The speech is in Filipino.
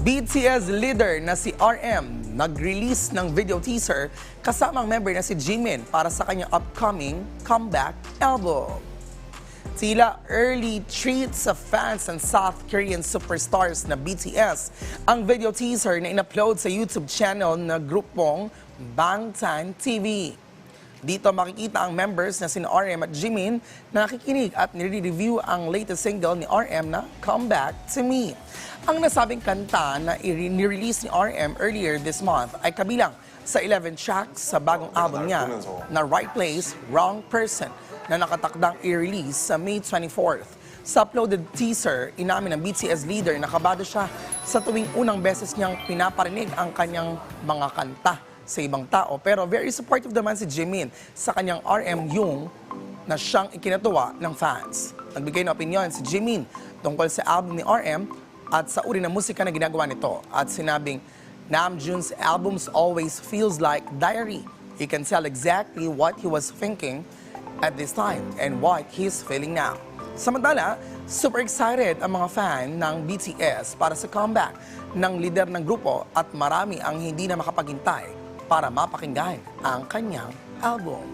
BTS leader na si RM nag-release ng video teaser kasama ang member na si Jimin para sa kanyang upcoming comeback album. Tila early treat sa fans ng South Korean superstars na BTS ang video teaser na in-upload sa YouTube channel na grupong Bangtan TV. Dito makikita ang members na sina RM at Jimin na nakikinig at nire-review ang latest single ni RM na Come Back to Me. Ang nasabing kanta na nirelease ni RM earlier this month ay kabilang sa 11 tracks sa bagong album niya na Right Place, Wrong Person na nakatakdang i-release sa May 24th. Sa uploaded teaser, inamin ng BTS leader na kabado siya sa tuwing unang beses niyang pinaparinig ang kanyang mga kanta sa ibang tao. Pero very supportive naman si Jimin sa kanyang RM Yung na siyang ikinatuwa ng fans. Nagbigay ng opinion si Jimin tungkol sa album ni RM at sa uri ng musika na ginagawa nito. At sinabing, Namjoon's albums always feels like diary. You can tell exactly what he was thinking at this time and what he's feeling now. Samantala, super excited ang mga fan ng BTS para sa comeback ng leader ng grupo at marami ang hindi na makapaghintay para mapakinggan ang kanyang album.